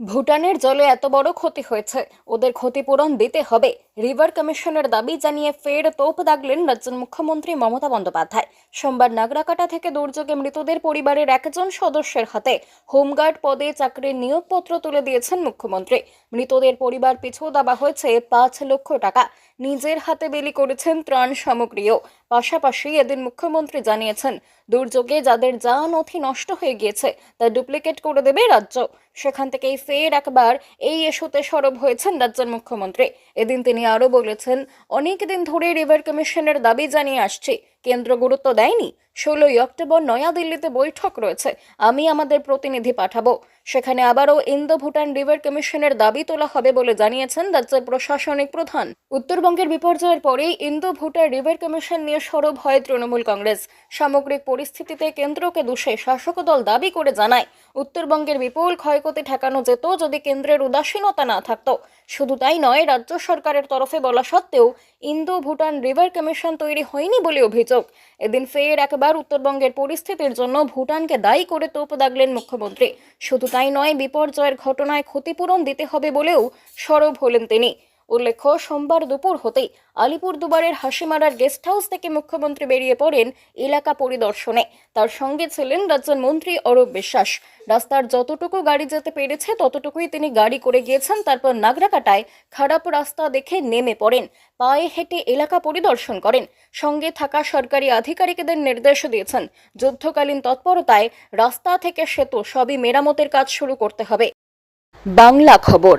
ভুটানের জলে এত বড় ক্ষতি হয়েছে। ওদের ক্ষতিপূরণ দিতে হবে। রিভার কমিশনের দাবি জানিয়ে ফের তোপ দাগলেন রাজ্যের মুখ্যমন্ত্রী মমতা বন্দ্যোপাধ্যায়। সোমবার নাগরাকাটা থেকে দুর্যোগে মৃতদের পরিবারের একজন সদস্যের হাতে হোমগার্ড পদে চাকরির নিয়োগপত্র তুলে দিয়েছেন মুখ্যমন্ত্রী। মৃতদের পরিবার পিছু দেওয়া হয়েছে পাঁচ লক্ষ টাকা। নিজের হাতে বিলি করেছেন ত্রাণ সামগ্রীও। পাশাপাশি এদিন মুখ্যমন্ত্রী জানিয়েছেন, দুর্যোগে যাদের যা নথি নষ্ট হয়ে গিয়েছে তা ডুপ্লিকেট করে দেবে রাজ্য। সেখান থেকেই ফের একবার এই ইস্যুতে সরব হয়েছেন রাজ্যের মুখ্যমন্ত্রী। এদিন তিনি আরও বলেছেন অনেক দিন ধরে রিভার কমিশনের দাবি জানিয়ে আসছি। কেন্দ্র গুরুত্ব দেয়নি। ষোলোই অক্টোবর নয়াদিল্লিতে বৈঠক রয়েছে। আমি আমাদের প্রতিনিধি পাঠাবো। সেখানে আবারও ইন্দো ভুটান রিভার কমিশনের দাবি তোলা হবে বলে জানিয়েছেন রাজ্যের প্রশাসনিক প্রধান। উত্তরবঙ্গের বিপর্যয়ের পরেই ইন্দো ভুটান রিভার কমিশন নিয়ে সরব হয় তৃণমূল কংগ্রেস। সামগ্রিক পরিস্থিতিতে কেন্দ্রকে দোষে শাসক দল দাবি করে জানায়, উত্তরবঙ্গের বিপুল ক্ষয়ক্ষতি ঠেকানো যেত যদি কেন্দ্রের উদাসীনতা না থাকতো। শুধু তাই নয়, রাজ্য সরকারের তরফে বলা সত্ত্বেও ইন্দো ভুটান রিভার কমিশন তৈরি হয়নি বলে অভিযোগ। এদিন ফের একবার উত্তরবঙ্গের পরিস্থিতির জন্য ভুটানকে দায়ী করে তোপ দাগলেন মুখ্যমন্ত্রী। শুধু তাই নয়, বিপর্যয়ের ঘটনায় ক্ষতিপূরণ দিতে হবে বলেও সরব হলেন তিনি। উল্লেখ্য, সোমবার দুপুর হতেই আলিপুরদুয়ারের হাসিমারার গেস্ট হাউস থেকে মুখ্যমন্ত্রী বেরিয়ে পড়েন এলাকা পরিদর্শনে। তার সঙ্গে ছিলেন রাজ্যের মন্ত্রী অরূপ বিশ্বাস। রাস্তার যতটুকু গাড়ি যেতে পেরেছে, ততটুকুই তিনি গাড়ি করে গিয়েছেন। তারপর নাগরাকাটায় খারাপ রাস্তা দেখে নেমে পড়েন। পায়ে হেঁটে এলাকা পরিদর্শন করেন। সঙ্গে থাকা সরকারি আধিকারিকদের নির্দেশ দিয়েছেন। যুদ্ধকালীন তৎপরতায় রাস্তা থেকে সেতু, সবই মেরামতের কাজ শুরু করতে হবে। বাংলা খবর।